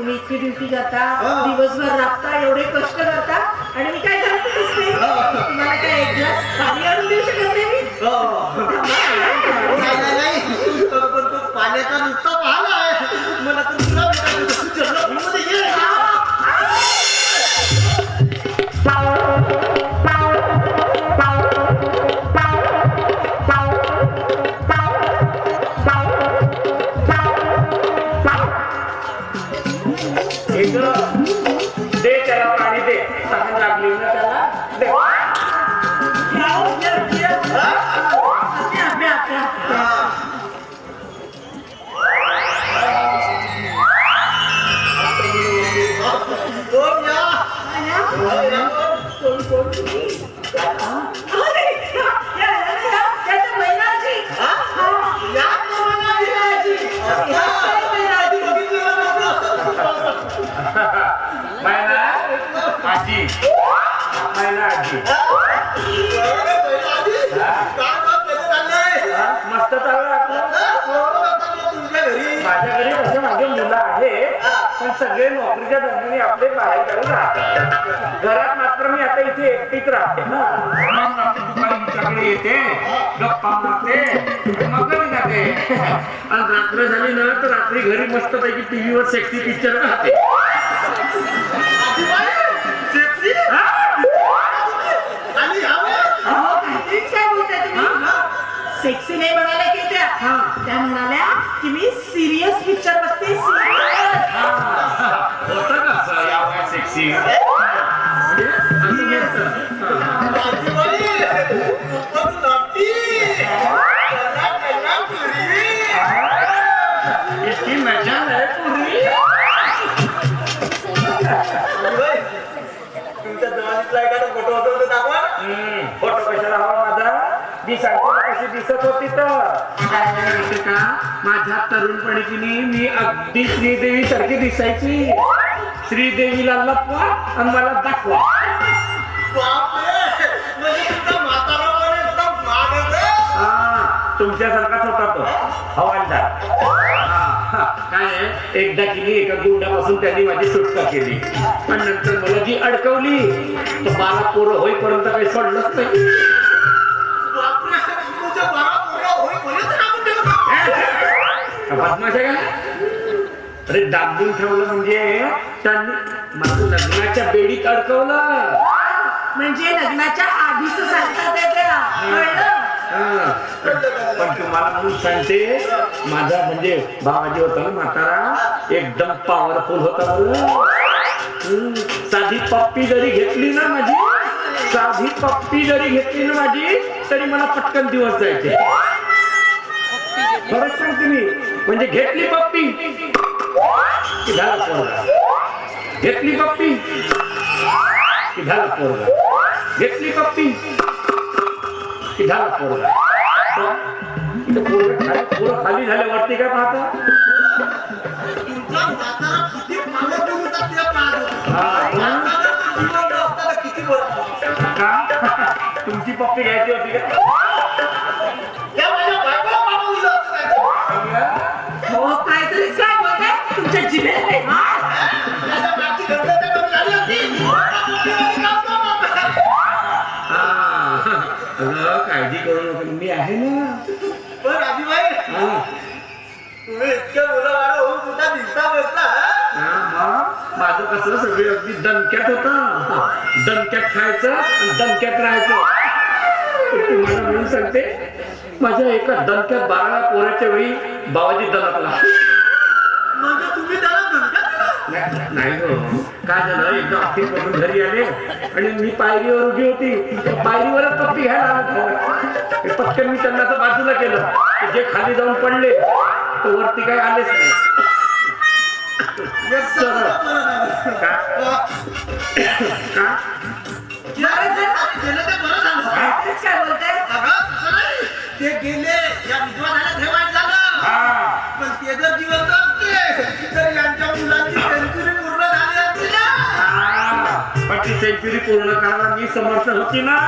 तुम्ही इतकी ड्युटी हो. दिवसभर राबता एवढे कष्ट करता आणि मी काय करत हो. तुम्हाला काय एक ग्लास पाणी आणून देऊ शकत नाही मी महिना मस्त चालू आपलं. माझ्या घरी तसे माझे मुलं आहे पण सगळे नोकरीच्या दरम्यान आपले बाहेर राहतात घरात मात्र मी आता इथे एकटीच राहते ना. दुपारी तुमच्याकडे येते गप्पा मारते मग घरी जाते. आणि रात्र झाली ना तर रात्री घरी मस्त पैकी टीव्हीवर सेक्सी पिक्चर राहते. इतकी मजा आहे पूर्वी तुमच्या जवानीतला एखादा फोटो होता दाखवा फोटो कशाला हवा माझा दिसायची ना कशी दिसत होती तर का माझ्या तरुणपणी मी अगदी श्रीदेवी सारखी दिसायची श्रीदेवीला लपवा आणि मला दाखवा हा तुमच्यासारखाच होता तो. हवालदार. काय एकदा केली एका गुंडापासून त्यांनी माझी सुटका केली. पण नंतर मला जी अडकवली तर बारा पोरं होईपर्यंत काही सोडलंच नाही. बदमाश का अरे दाबून ठेवलं म्हणजे त्यांनी माझं लग्नाच्या बेडीत अडकवलं. म्हणजे लग्नाच्या आधीच सांगतात पण तुम्हाला म्हणून सांगते माझा म्हणजे भावाजी होता ना म्हातारा एकदम पॉवरफुल होता बरं साधी पप्पी जरी घेतली ना माझी साधी पप्पी जरी घेतली ना माझी तरी मला पटकन दिवस जायचे. खरंच सांगते मी म्हणजे घेतली पप्पी. की झाला पोरगा? घेतली पप्पी. की झाला पोरगा? घेतली पप्पी. की झाला पोरगा? इथं खाली पोरं खाली झाल्यावरती काय पाहता? तुमचा म्हातारा किती मागं ठेवून होता. ते पाहत इतक्या मुलं वाढ होऊन सुद्धा दिसता बसता मग माझं कसं सगळे अगदी दणक्यात होतं. दणक्यात खायचं आणि दणक्यात राहायचं. तुम्हाला म्हणून सांगते माझ्या एका दणक्यात बारा पोराच्या वेळी बाबाजी दणकला म्हणजे दिल्या? नाही काय झालं? एकदा ऑफिस मधून घरी आले आणि मी पायरीवर उभी होती. पायरीवरच पप्पी घ्यायला पटकन मी त्यांना बाजूला केलं. जे खाली जाऊन पडले वरती काही आलेच नाही. ते काय गेले. या विधवा झाल्या ते वाईट झालं पण ते जर जिवंत असते तर यांच्या मुलांची सेंचुरी पूर्ण झाली असती ना. हा, पण ती सेंचुरी पूर्ण करायला मी समर्थ होती ना.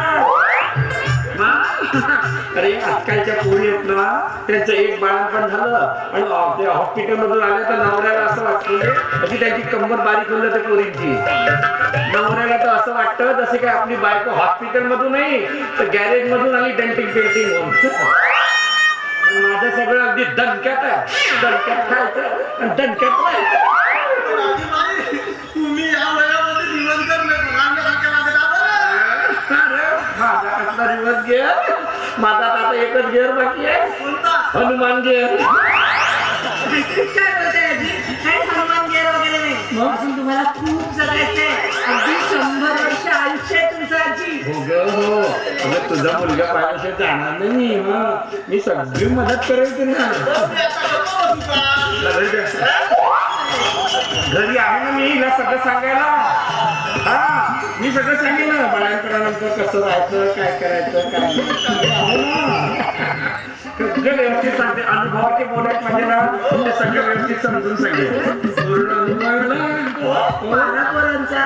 अरे आजकालच्या पोरी आहेत ना त्यांचं एक बाळपण झालं आणि हॉस्पिटल मधून आले तर नवऱ्याला असं वाटतं अशी त्यांची कंबर बारीक होऊन जाते पोरींची. नवऱ्याला तर असं वाटतं जसे काय आपली बायको हॉस्पिटल मधून नाही तर गॅरेज मधून आली डेंटिंग पेंटिंग होऊन. माझं सगळं अगदी दणक्यात आहे. दणक्यात खायचं आणि दणक्यात तुम्ही या वयामध्ये दिवसभर मुलांसारख्या वागत आहात बरं. अरे, दिवस गेअर माझा आता एकच गेअर बाकी आहे. कोणता हनुमान गेअर काय बोलताय आजी काही हनुमान गेर वगैरे नाही अजून तुम्हाला खूप जगायचंय अगदी शंभर वर्ष आयुष्य आहे तुमचं आजी हो ग हो. अगं तुझा मुलगा पाहिल्याशिवाय जाणार नाही. मी हं. मी सगळी मदत करेल बसू का? घरी आहे ना मी हिला सगळं सांगायला. हा मी सगळं सांगेन ना बाळांकरानंतर कसं राहायचं काय करायचं काय ना. सगळं व्यवस्थित सांगते. अनुभवाचे बोलायचे म्हणजे ना. ते सगळं व्यवस्थित समजून सांगेल. ना. पोरांचा.